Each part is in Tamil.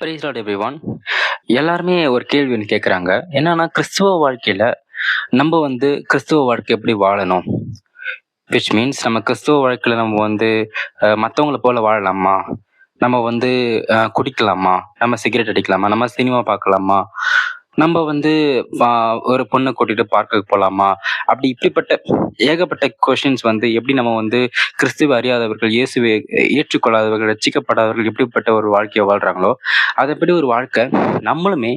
பிரைஸ் லாட் ஒன் எல்லாருமே ஒரு கேள்வி ஒன்று கேட்குறாங்க என்னன்னா கிறிஸ்துவ வாழ்க்கையில் நம்ம வந்து கிறிஸ்துவ வாழ்க்கை எப்படி வாழணும்? விச் மீன்ஸ் நம்ம கிறிஸ்துவ வாழ்க்கையில் நம்ம வந்து மற்றவங்கள போல வாழலாமா? நம்ம வந்து குடிக்கலாமா? நம்ம சிகரெட் அடிக்கலாமா? நம்ம சினிமா பார்க்கலாமா? நம்ம வந்து ஒரு பொண்ணை கூட்டிட்டு பார்க்குக்கு போகலாமா அப்படி இப்படிப்பட்ட ஏகப்பட்ட கொஷின்ஸ் வந்து எப்படி நம்ம வந்து கிறிஸ்துவ அறியாதவர்கள் இயேசுவை ஏற்றுக்கொள்ளாதவர்கள் ரசிக்கப்படாதவர்கள் எப்படிப்பட்ட ஒரு வாழ்க்கையை வாழ்றாங்களோ அதைப்படி ஒரு வாழ்க்கை நம்மளுமே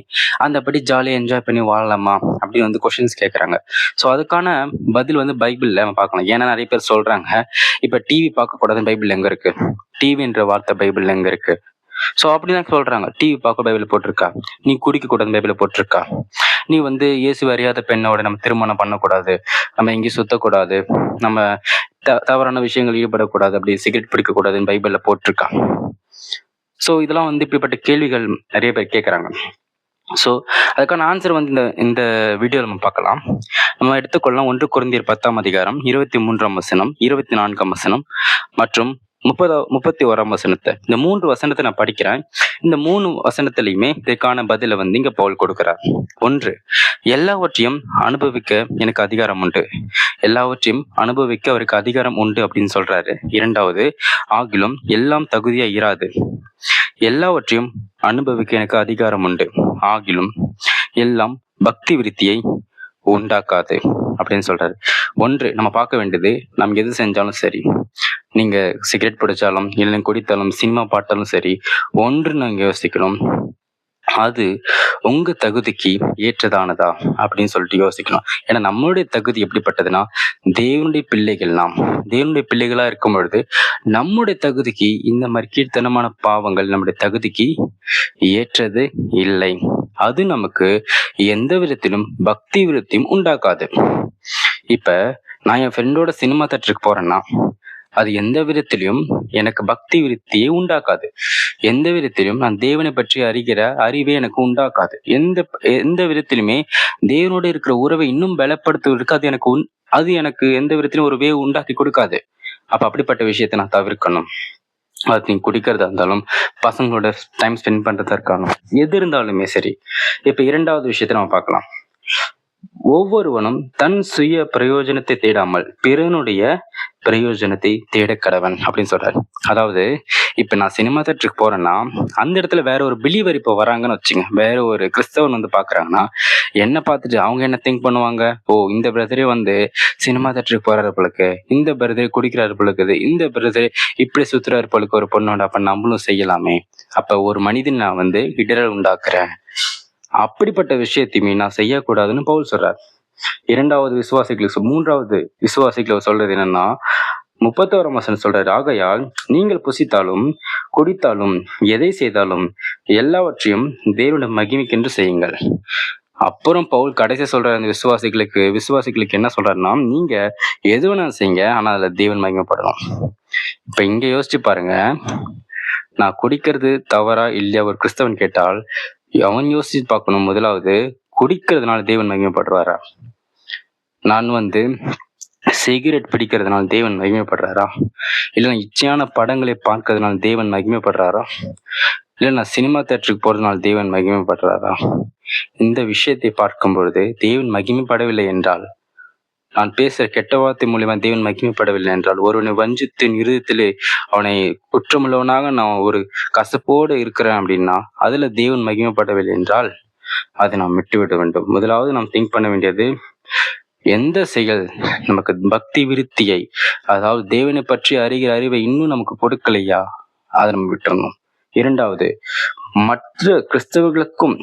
அந்தபடி ஜாலியாக என்ஜாய் பண்ணி வாழலாமா அப்படின்னு வந்து கொஷின்ஸ் கேட்குறாங்க ஸோ அதுக்கான பதில் வந்து பைபிளில் நம்ம பார்க்கலாம். ஏன்னா நிறைய பேர் சொல்கிறாங்க இப்போ டிவி பார்க்கக்கூடாதுன்னு பைபிள் எங்கே இருக்குது டிவின்ற வார்த்தை பைபிள் எங்கே இருக்குது ஸோ அப்படிதான் சொல்றாங்க. டிவி பார்க்க பைபிள் போட்டிருக்கா? நீ குடிக்கக்கூடாது பைபிள் போட்டிருக்கா? நீ வந்து இயேசு அறியாத பெண்ணோட நம்ம திருமணம் பண்ணக்கூடாது. நம்ம எங்கேயும் சுத்தக்கூடாது. நம்ம த தவறான விஷயங்கள் ஈடுபடக்கூடாது. அப்படி சிகரெட் பிடிக்கக்கூடாதுன்னு பைபிளில் போட்டிருக்கா. ஸோ இதெல்லாம் வந்து இப்படிப்பட்ட கேள்விகள் நிறைய பேர் கேட்குறாங்க ஸோ அதுக்கான ஆன்சர் வந்து இந்த இந்த வீடியோவில் நம்ம பார்க்கலாம். நம்ம எடுத்துக்கொள்ளலாம் ஒன்று குறைந்தீர் பத்தாம் அதிகாரம் இருபத்தி மூன்றாம் வசனம் இருபத்தி நான்காம் வசனம் மற்றும் முப்பதா முப்பத்தி ஓராம் வசனத்தை இந்த மூன்று வசனத்தை நான் படிக்கிறேன். இந்த மூணு வசனத்திலையுமே இதற்கான பதிலை வந்து இங்க பவுல் கொடுக்கிறார். ஒன்று எல்லாவற்றையும் அனுபவிக்க எனக்கு அதிகாரம் உண்டு. எல்லாவற்றையும் அனுபவிக்க அவருக்கு அதிகாரம் உண்டு அப்படின்னு சொல்றாரு. இரண்டாவது ஆகிலும் எல்லாம் தகுதியா இராது. எல்லாவற்றையும் அனுபவிக்க எனக்கு அதிகாரம் உண்டு. ஆகிலும் எல்லாம் பக்தி விருத்தியை உண்டாக்காது அப்படின்னு சொல்றாரு. ஒன்று நம்ம பார்க்க வேண்டியது நம்ம எது செஞ்சாலும் சரி. நீங்க சிகரெட் பிடிச்சாலும் இல்லை குடித்தாலும் சினிமா பாட்டாலும் சரி ஒன்று நாங்கள் யோசிக்கணும் அது உங்க தகுதிக்கு ஏற்றதானதா அப்படின்னு சொல்லிட்டு யோசிக்கணும். ஏன்னா நம்மளுடைய தகுதி எப்படிப்பட்டதுன்னா தேவனுடைய பிள்ளைகள் நாம். தேவனுடைய பிள்ளைகளா இருக்கும் பொழுது நம்முடைய தகுதிக்கு இந்த மாதிரி கீழ்த்தனமான பாவங்கள் நம்முடைய தகுதிக்கு ஏற்றது இல்லை. அது நமக்கு எந்த விதத்திலும் பக்தி விருத்தியும் உண்டாக்காது. இப்ப நான் என் ஃப்ரெண்டோட சினிமா தேட்டருக்கு போறேன்னா அது எந்த விதத்திலையும் எனக்கு பக்தி விருத்தியை உண்டாக்காது. எந்த விதத்திலும் நான் தேவனை பற்றி அறிகிற அறிவே எனக்கு உண்டாக்காது. எந்த எந்த விதத்திலுமே தேவனோட இருக்கிற உறவை இன்னும் பலப்படுத்துவதற்கு அது எனக்கு அது எனக்கு எந்த விதத்திலும் ஒரு வே உண்டாக்கி கொடுக்காது. அப்ப அப்படிப்பட்ட விஷயத்தை நான் தவிர்க்கணும். அது நீ குடிக்கிறதா இருந்தாலும் பசங்களோட டைம் ஸ்பெண்ட் பண்றதா இருக்காலும் எது இருந்தாலுமே சரி. இப்ப இரண்டாவது விஷயத்த நம்ம பார்க்கலாம். ஒவ்வொருவனும் தன் சுய பிரயோஜனத்தை தேடாமல் பிறனுடைய பிரயோஜனத்தை தேட கடவன் அப்படின்னு சொல்றாரு. அதாவது இப்ப நான் சினிமா தேட்டருக்கு போறேன்னா அந்த இடத்துல வேற ஒரு பிலீவர் இப்போ வராங்கன்னு வச்சுங்க. வேற ஒரு கிறிஸ்தவன் வந்து பாக்குறாங்கன்னா என்ன பார்த்துட்டு அவங்க என்ன திங்க் பண்ணுவாங்க? ஓ இந்த பிரதரே வந்து சினிமா தேட்டருக்கு போறாரு போலுக்கு இந்த பிரதரே குடிக்கிறாரு போலுக்குது இந்த பிரதரே இப்படி சுத்துறாரு போலுக்கு ஒரு பொண்ணோட அப்ப நம்மளும் செய்யலாமே. அப்ப ஒரு மனிதன் நான் வந்து இடரல் உண்டாக்குறேன். அப்படிப்பட்ட விஷயத்தையுமே நான் செய்யக்கூடாதுன்னு பவுல் சொல்றார். இரண்டாவது விசுவாசிகளுக்கு மூன்றாவது விசுவாசிகளை சொல்றது என்னன்னா முப்பத்தோராம் வசனம் சொல்றாரு ஆகையால் நீங்கள் புசித்தாலும் குடித்தாலும் எதை செய்தாலும் எல்லாவற்றையும் தேவனுடைய மகிமைக்கென்று செய்யுங்கள். அப்புறம் பவுல் கடைசி சொல்ற அந்த விசுவாசிகளுக்கு விசுவாசிகளுக்கு என்ன சொல்றாருன்னா நீங்க எது வேணாலும் செய்யுங்க ஆனா அதுல தேவன் மகிமைப்படணும். இப்ப இங்க யோசிச்சு பாருங்க நான் குடிக்கிறது தவறா இல்லையா? ஒரு கிறிஸ்தவன் கேட்டால் அவன் யோசிச்சு பார்க்கணும். முதலாவது குடிக்கிறதுனால தேவன் மகிமைப்படுறாரா நான் வந்து சிகரெட் பிடிக்கிறதுனால தேவன் மகிமைப்படுறாரா? இல்லை நான் இச்சையான படங்களை பார்க்கறதுனால தேவன் மகிமைப்படுறாரா? இல்லை நான் சினிமா தேட்டருக்கு போறதுனால தேவன் மகிமைப்படுறாரா? இந்த விஷயத்தை பார்க்கும் பொழுது தேவன் மகிமைப்படவில்லை என்றால் நான் பேசுற கெட்ட வார்த்தை மூலியமா தேவன் மகிமைப்படவில்லை என்றால் ஒருவனை வஞ்சத்தின் இருதயத்திலே அவனை குற்றமுள்ளவனாக நான் ஒரு கசப்போடு இருக்கிறேன் அப்படின்னா அதுல தேவன் மகிமைப்படவில்லை என்றால் அதை நாம் விட்டுவிட வேண்டும். முதலாவது நாம் திங்க் பண்ண வேண்டியது எந்த செயல் நமக்கு பக்தி விருத்தியை அதாவது தேவனை பற்றி அறிகிற அறிவை இன்னும் நமக்கு கொடுக்கலையா? அதை நம்ம விட்டுறணும். இரண்டாவது மற்ற கிறிஸ்தவர்களுக்கும்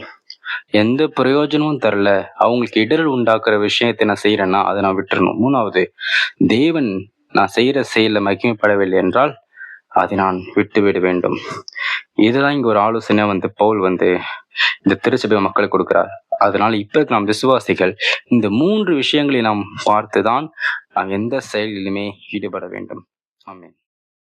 எந்த பிரயோஜனமும் தரல. அவங்களுக்கு இடரல் உண்டாக்குற விஷயத்தை நான் செய்யறேன்னா அதை நான் விட்டுறணும். மூணாவது தேவன் நான் செய்யற செயல மகிமைப்படவில்லை என்றால் அதை நான் விட்டுவிட வேண்டும். இதுதான் இங்க ஒரு ஆலோசனை வந்து பவுல் வந்து இந்த திருச்சபை மக்களுக்கு கொடுக்கிறார். அதனால இப்ப இருக்க நாம் விசுவாசிகள் இந்த மூன்று விஷயங்களை நாம் பார்த்து தான் நாம் எந்த செயலிலுமே ஈடுபட வேண்டும். ஆமீன்.